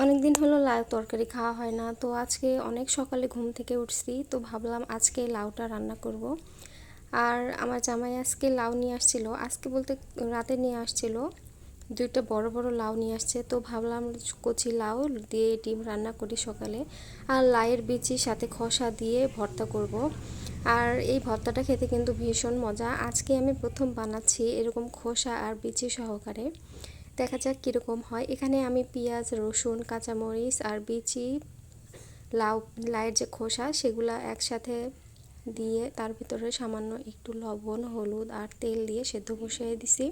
অনেক দিন হলো লাউ তরকারি খাওয়া হয় না, তো আজকে অনেক সকালে ঘুম থেকে উঠছি, তো ভাবলাম আজকে লাউটা রান্না করব। আর আমার জামাই আজকে লাউ নিয়ে আসছিল, আজকে বলতে রাতে নিয়ে আসছিল, দুইটা বড় বড় লাউ নিয়ে আসছে, তো ভাবলাম কচি লাউ দিয়ে ডিম রান্না করি সকালে, আর লাউয়ের বিচি, সাথে খসা দিয়ে ভর্তা করব। আর এই ভর্তাটা খেতে কিন্তু ভীষণ মজা, আজকে আমি প্রথম বানাচ্ছি এরকম খোসা আর বিচি সহকারে। দেখা যাক কীরকম হয়। এখানে আমি পেঁয়াজ, রসুন, কাঁচামরিচ আর বিচি, লাউ লাউয়ের যে খোসা সেগুলো একসাথে দিয়ে তার ভিতরে সামান্য একটু লবণ, হলুদ আর তেল দিয়ে সেদ্ধ বসিয়ে দিছি।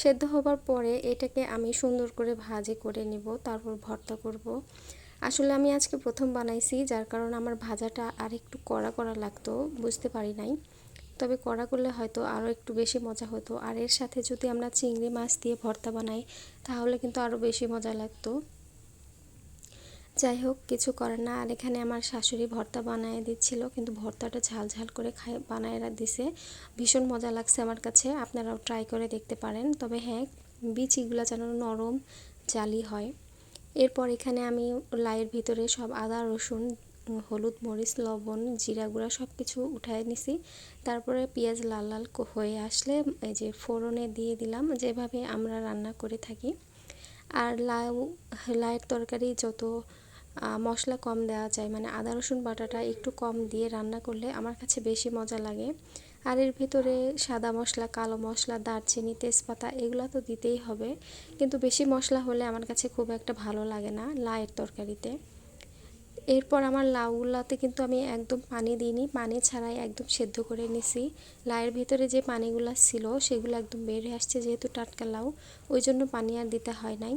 সেদ্ধ হবার পরে এটাকে আমি সুন্দর করে ভাজি করে নিব, তারপর ভর্তা করব। আসলে আমি আজকে প্রথম বানাইছি, যার কারণে আমার ভাজাটা আর একটু কড়া কড়া লাগতো, বুঝতে পারি নাই। তবে কড়া করলে হয়তো আরও একটু বেশি মজা হতো। আর এর সাথে যদি আমরা চিংড়ি মাছ দিয়ে ভর্তা বানাই, তাহলে কিন্তু আরও বেশি মজা লাগতো। যাই হোক, কিছু করে না। আর এখানে আমার শাশুড়ি ভর্তা বানিয়ে দিচ্ছিল, কিন্তু ভর্তাটা ঝাল ঝাল করে খাই বানায় দিছে। ভীষণ মজা লাগছে আমার কাছে, আপনারাও ট্রাই করে দেখতে পারেন। তবে হ্যাঁ বিচিগুলো যেন নরম, জালি হয়। এরপর এখানে আমি লাইয়ের ভিতরে সব আদা, রসুন হলুদ, মরিচ, লবণ, জিরা গুঁড়া সব কিছু উঠায় নিছি। তারপরে পেঁয়াজ লাল লাল হয়ে আসলে এই যে ফোড়নে দিয়ে দিলাম, যেভাবে আমরা রান্না করে থাকি। আর লাউ লাউয়ের তরকারি যত মশলা কম দেওয়া যায় মানে আদা, রসুন বাটাটা একটু কম দিয়ে রান্না করলে আমার কাছে বেশি মজা লাগে। আর এর ভিতরে সাদা মশলা, কালো মশলা, দারচিনি, তেজপাতা এগুলো তো দিতেই হবে। কিন্তু বেশি মশলা হলে আমার কাছে খুব একটা ভালো লাগে না লাউয়ের তরকারিতে। এরপর আমার লাউগুলাতে কিন্তু আমি একদম পানি দিইনি। পানি ছাড়াই একদম সেদ্ধ করে নিছি। লাউয়ের ভিতরে যে পানিগুলো ছিল, সেগুলো একদম হয়ে আসছে যেহেতু টাটকা লাউ, ওই জন্য পানি আর দিতে হয় নাই।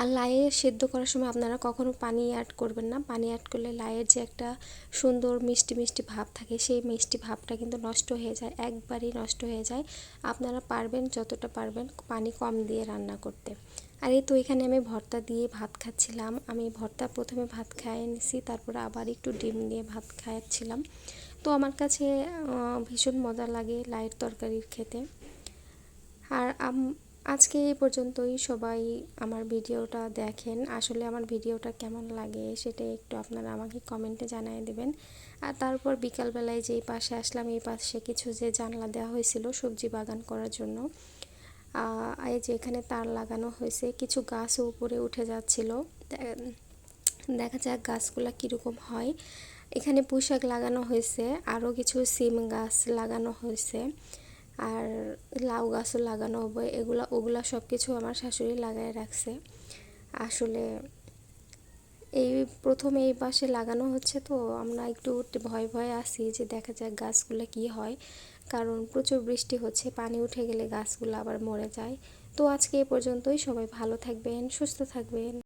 আর লাইয়ে সেদ্ধ করার সময় আপনারা কখনো পানি অ্যাড করবেন না। পানি অ্যাড করলে লাইয়ের যে একটা সুন্দর মিষ্টি মিষ্টি ভাব থাকে, সেই মিষ্টি ভাবটা কিন্তু নষ্ট হয়ে যায়, একবারই নষ্ট হয়ে যায়। আপনারা পারবেন, যতটা পারবেন, পানি কম দিয়ে রান্না করতে। আর তো এখানে আমি ভর্তা দিয়ে ভাত খাচ্ছিলাম। আমি ভর্তা প্রথমে ভাত খাইয়ে নিছি তারপরে আবার একটু ডিম দিয়ে ভাত খাওয়াচ্ছিলাম তো আমার কাছে ভীষণ মজা লাগে লাইট তরকারির খেতে। আর আজকে এই পর্যন্তই। সবাই আমার ভিডিওটা দেখেন। আসলে আমার ভিডিওটা কেমন লাগে সেটা একটু আপনারা আমাকে কমেন্টে জানিয়ে দেবেন। আর তারপর বিকালবেলায় যেই পাশে আসলাম, এই পাশে কিছু যে জানলা দেওয়া হয়েছিল সবজি বাগান করার জন্য। এই যে এখানে তার লাগানো হয়েছে, কিছু গাছও উপরে উঠে যাচ্ছিল। দেখা যাক গাছগুলা কীরকম হয়। এখানে পুঁইশাক লাগানো হয়েছে, আরও কিছু সিম গাছ লাগানো হয়েছে, আর লাউ গাছও লাগানো হবে। এগুলা, ওগুলা সব কিছু আমার শাশুড়ি লাগাই রাখছে। আসলে এই প্রথম এই পাশে লাগানো হচ্ছে তো, আমরা একটু ভয় ভয়ে আসি যে দেখা যাক গাছগুলো কি হয়। কারণ প্রচুর বৃষ্টি হচ্ছে, পানি উঠে গেলে গাছগুলো আবার মরে যায়। তো আজকে এ পর্যন্তই, সবাই ভালো থাকবেন, সুস্থ থাকবেন।